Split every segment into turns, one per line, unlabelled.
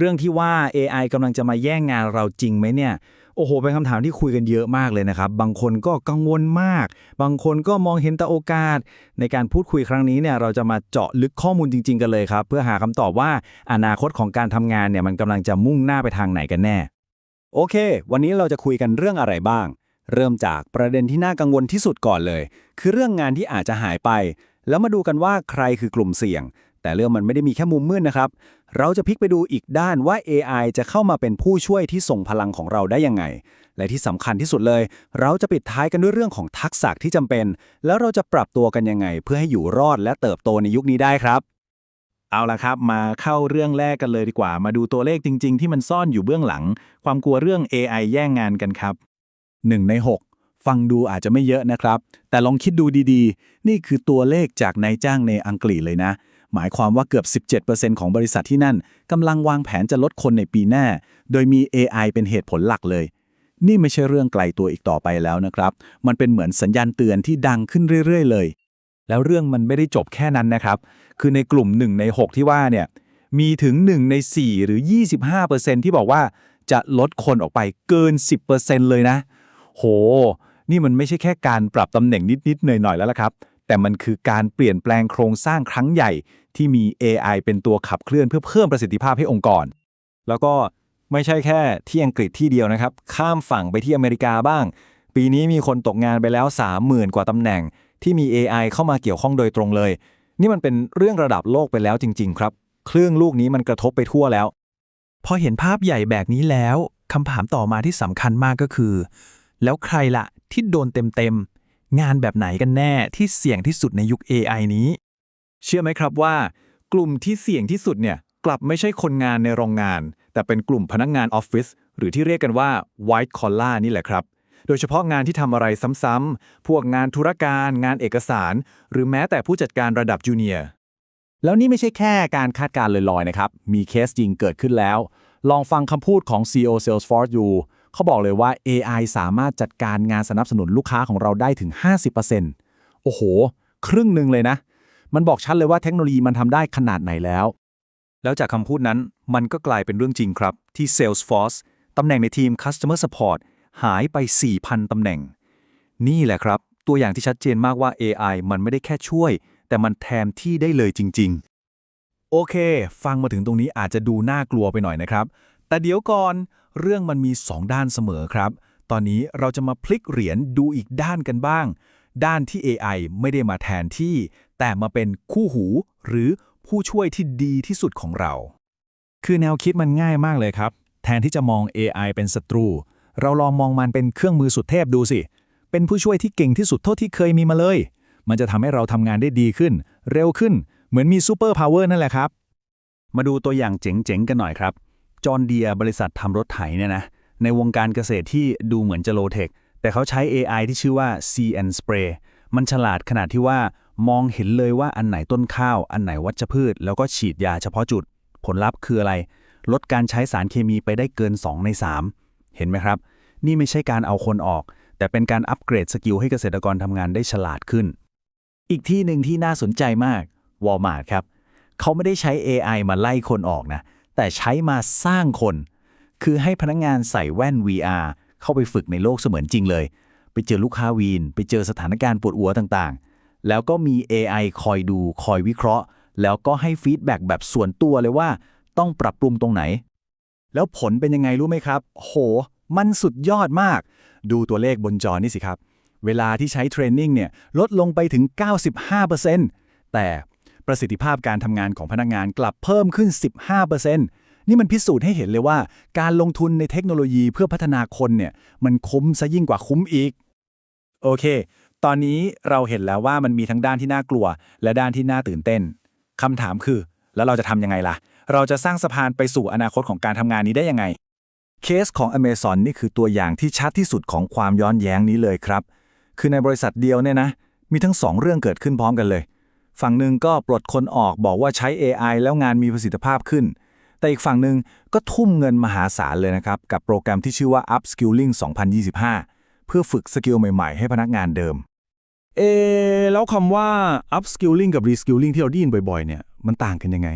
เรื่องที่ว่า AI กำลังจะมาแย่งงานเราจริงไหมเนี่ยโอ้โหเป็นคำถามที่คุยกันเยอะมากเลยนะครับ บางคนก็กังวลมาก บางคนก็มองเห็นแต่โอกาส ในการพูดคุยครั้งนี้เนี่ยเราจะมาเจาะลึกข้อมูลจริง ๆ กันเลยครับ เพื่อหาคำตอบว่าอนาคตของการทำงานเนี่ยมันกำลังจะมุ่งหน้าไปทางไหนกันแน่
โอเค วันนี้เราจะคุยกันเรื่องอะไรบ้าง เริ่มจากประเด็นที่น่ากังวลที่สุดก่อนเลย คือเรื่องงานที่อาจจะหายไป แล้วมาดูกันว่าใครคือกลุ่มเสี่ยง แต่เรื่องมันไม่ได้มีแค่มุมมืดนะครับ เราจะพลิกไปดูอีกด้านว่า AI จะเข้ามาเป็นผู้ช่วยที่ส่งพลังของเราได้ยังไง และที่สำคัญที่สุดเลย เราจะปิดท้ายกันด้วยเรื่องของทักษะที่จำเป็น แล้วเราจะปรับตัวกันยังไง เพื่อให้อยู่รอดและเติบโตในยุคนี้ได้ครับ
เอาละครับ มาเข้าเรื่องแรกกันเลยดีกว่า มาดูตัวเลขจริง ๆ ที่มันซ่อนอยู่เบื้องหลัง ความกลัวเรื่อง AI แย่งงานกันครับ 1 ใน 6ฟังดูอาจจะไม่เยอะนะครับ แต่ลองคิดดูดีๆ นี่คือตัวเลขจากนายจ้างในอังกฤษเลยนะ หมายความว่าเกือบ 17%ของบริษัทที่นั่นกำลังวางแผนจะลดคนในปีหน้า โดยมี AI เป็นเหตุผลหลักเลย นี่ไม่ใช่เรื่องไกลตัวอีกต่อไปแล้วนะครับ มันเป็นเหมือนสัญญาณเตือนที่ดังขึ้นเรื่อย ๆ เลย แล้วเรื่องมันไม่ได้จบแค่นั้นนะครับ คือในกลุ่ม 1 ใน 6 ที่ว่าเนี่ย มีถึง 1 ใน 4 หรือ 25%ที่บอกว่าจะลดคนออกไปเกิน 10%เลยนะ โห นี่มันไม่ใช่แค่การปรับตำแหน่งนิด ๆ หน่อย ๆ แล้วล่ะครับ แต่มันคือการเปลี่ยนแปลงโครงสร้างครั้งใหญ่ที่มี AI เป็นตัวขับเคลื่อนเพื่อเพิ่มประสิทธิภาพให้องค์กร
แล้วก็ไม่ใช่แค่ที่อังกฤษที่เดียวนะครับ ข้ามฝั่งไปที่อเมริกาบ้าง ปีนี้มีคนตกงานไปแล้ว 30,000 กว่าตำแหน่ง ที่มี AI เข้ามาเกี่ยวข้องโดยตรงเลย นี่มันเป็นเรื่องระดับโลกไปแล้วจริง ๆ ครับเครื่องลูกนี้มันกระทบไปทั่วแล้ว
พอเห็นภาพใหญ่แบบนี้แล้วคำถามต่อมาที่สำคัญมากก็คือ แล้วใครละที่โดนเต็มๆ งานแบบไหนกันแน่ที่เสี่ยงที่สุดในยุค AI นี้
เชื่อไหมครับว่า กลุ่มที่เสี่ยงที่สุดเนี่ยกลับไม่ใช่คนงานในโรงงาน แต่เป็นกลุ่มพนักงานออฟฟิศหรือที่เรียกกันว่า white collar นี่แหละครับ โดยเฉพาะงานที่ทำอะไรซ้ำๆพวกงานธุรการ งานเอกสาร หรือแม้แต่ผู้จัดการระดับจูเนียร์
แล้วนี่ไม่ใช่แค่การคาดการณ์ลอยๆนะครับ มีเคสจริงเกิดขึ้นแล้ว ลองฟังคำพูดของ CEO Salesforce อยู่ เขาบอกเลยว่า AI สามารถจัดการงานสนับสนุนลูกค้าของเราได้ถึง 50%โอ้โห ครึ่งหนึ่งเลยนะ มันบอกชัดเลยว่าเทคโนโลยีมันทำได้ขนาดไหนแล้ว
แล้วจากคำพูดนั้นมันก็กลายเป็นเรื่องจริงครับ ที่ Salesforce ตำแหน่งในทีม Customer Support หายไป 4,000 ตำแหน่ง นี่แหละครับ ตัวอย่างที่ชัดเจนมากว่า AI มันไม่ได้แค่ช่วย แต่มันแทนที่ได้เลยจริง ๆ โอเค ฟังมาถึงตรงนี้อาจจะดูน่ากลัวไปหน่อยนะครับ แต่เดี๋ยวก่อน เรื่องมันมี 2 ด้านเสมอครับ ตอนนี้เราจะมาพลิกเหรียญดูอีกด้านกันบ้าง ด้านที่ AI ไม่ได้มาแทนที่ แต่มาเป็นคู่หู หรือผู้ช่วยที่ดีที่สุดของเรา
คือแนวคิดมันง่ายมากเลยครับ แทนที่จะมอง AI เป็นศัตรู เราลองมองมันเป็นเครื่องมือสุดเทพดูสิ เป็นผู้ช่วยที่เก่งที่สุดเท่าที่เคยมีมาเลย มันจะทำให้เราทำงานได้ดีขึ้น เร็วขึ้น เหมือนมีซูเปอร์พาวเวอร์นั่นแหละครับ
มาดูตัวอย่างเจ๋งๆกันหน่อยครับ จอห์นเดียบริษัททำรถไถเนี่ยนะในวงการเกษตรที่ดูเหมือนจะโลเทค แต่เขาใช้ AI ที่ชื่อว่า See and Spray มันฉลาดขนาดที่ว่ามองเห็นเลยว่าอันไหนต้นข้าว อันไหนวัชพืช แล้วก็ฉีดยาเฉพาะจุด ผลลัพธ์คืออะไร ลดการใช้สารเคมีไปได้เกิน 2 ใน 3 เห็นไหมครับ นี่ไม่ใช่การเอาคนออก แต่เป็นการอัปเกรดสกิลให้เกษตรกรทำงานได้ฉลาดขึ้น อีกที่หนึ่งที่น่าสนใจมาก Walmart ครับเขาไม่ได้ใช้ AI มาไล่คนออกนะ แต่ใช้มาสร้างคน คือให้พนักงงานใส่แว่น VR เข้าไปฝึกในโลกเสมือนจริงเลย ไปเจอลูกค้าวีน ไปเจอสถานการณ์ปวดหัวต่างๆ แล้วก็มี AI คอยดูคอยวิเคราะห์ แล้วก็ให้ฟีดแบ็กแบบส่วนตัวเลยว่า ต้องปรับปรุงตรงไหน แล้วผลเป็นยังไงรู้ไหมครับ โห มันสุดยอดมาก ดูตัวเลขบนจอนี่สิครับ เวลาที่ใช้เทรนนิ่งเนี่ยลดลงไปถึง 95%แต่ ประสิทธิภาพการทำงานของพนักงานกลับเพิ่มขึ้น 15%นี่มันพิสูจน์ให้เห็นเลยว่า การลงทุนในเทคโนโลยีเพื่อพัฒนาคนเนี่ยมันคุ้มซะยิ่งกว่าคุ้มอีก โอเค ตอนนี้เราเห็นแล้วว่ามันมีทั้งด้านที่น่ากลัว และด้านที่น่าตื่นเต้นคำถามคือ แล้วเราจะทำยังไงล่ะ เราจะสร้างสะพานไปสู่อนาคตของการทำงานนี้ได้ยังไง เคสของ Amazon นี่คือตัวอย่างที่ชัดที่สุดของความย้อนแย้งนี้เลยครับ คือในบริษัทเดียวเนี่ยนะ มีทั้งสองเรื่องเกิดขึ้นพร้อมกันเลย ฝั่งหนึ่งก็ปลดคนออกบอกว่าใช้ AI แล้วงานมีประสิทธิภาพขึ้น แต่อีกฝั่งหนึ่งก็ทุ่มเงินมหาศาลเลยนะครับ กับโปรแกรมที่ชื่อว่า Upskilling 2025 เพื่อฝึกสกิลใหม่ ๆ ให้พนักงานเดิม
เอ แล้วคำว่า upskilling กับ reskilling ที่เราได้ยินบ่อยๆ เนี่ยมันต่างกันยังไง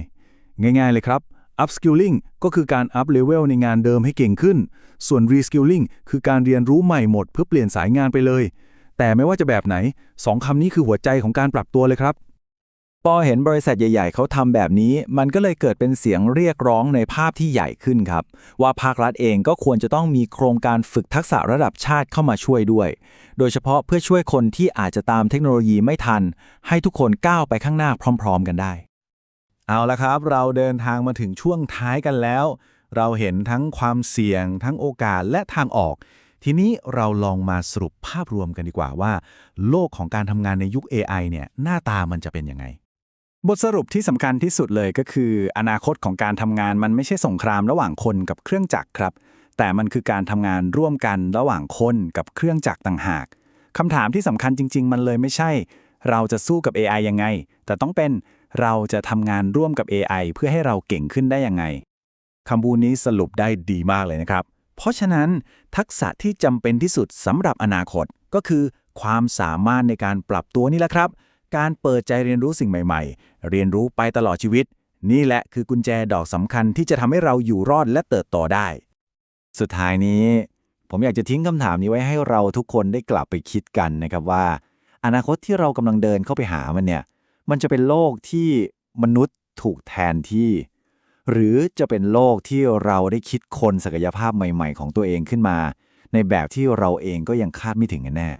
ง่าย ๆ เลยครับ
upskilling ก็คือการ up level ในงานเดิมให้เก่งขึ้น ส่วน reskilling คือการเรียนรู้ใหม่หมดเพื่อเปลี่ยนสายงานไปเลย แต่ไม่ว่าจะแบบไหนสองคำนี้คือหัวใจของการปรับตัวเลยครับ
พอเห็นบริษัทใหญ่ ๆ เขาทำแบบนี้ มันก็เลยเกิดเป็นเสียงเรียกร้องในภาพที่ใหญ่ขึ้นครับ ว่าภาครัฐเองก็ควรจะต้องมีโครงการฝึกทักษะระดับชาติเข้ามาช่วยด้วย โดยเฉพาะเพื่อช่วยคนที่อาจจะตามเทคโนโลยีไม่ทัน ให้ทุกคนก้าวไปข้างหน้าพร้อม ๆ กันได้
เอาละครับ เราเดินทางมาถึงช่วงท้ายกันแล้ว เราเห็นทั้งความเสี่ยง ทั้งโอกาสและทางออก ทีนี้เราลองมาสรุปภาพรวมกันดีกว่าว่า โลกของการทำงานในยุค AI เนี่ยหน้าตามันจะเป็นยังไง
บทสรุปที่สำคัญที่สุดเลยก็คือ อนาคตของการทำงานมันไม่ใช่สงครามระหว่างคนกับเครื่องจักรครับ แต่มันคือการทำงานร่วมกันระหว่างคนกับเครื่องจักรต่างหากคำถามที่สำคัญจริง ๆ มันเลยไม่ใช่ เราจะสู้กับ AI ยังไง แต่ต้องเป็นเราจะทำงานร่วมกับ AI เพื่อให้เราเก่งขึ้นได้ยังไงคำพูดนี้สรุปได้ดีมากเลยนะครับ เพราะฉะนั้น ทักษะที่จำเป็นที่สุดสำหรับอนาคตก็คือ ความสามารถในการปรับตัวนี่แหละครับ การเปิดใจเรียนรู้สิ่งใหม่ ๆ เรียนรู้ไปตลอดชีวิต นี่แหละคือกุญแจดอกสำคัญที่จะทำให้เราอยู่รอดและเติบโตได้
สุดท้ายนี้ ผมอยากจะทิ้งคำถามนี้ไว้ให้เราทุกคนได้กลับไปคิดกันนะครับว่า อนาคตที่เรากำลังเดินเข้าไปหามันเนี่ย มันจะเป็นโลกที่มนุษย์ถูกแทนที่ หรือจะเป็นโลกที่เราได้คิดคนศักยภาพใหม่ ๆ ของตัวเองขึ้นมา ในแบบที่เราเองก็ยังคาดไม่ถึงกันแน่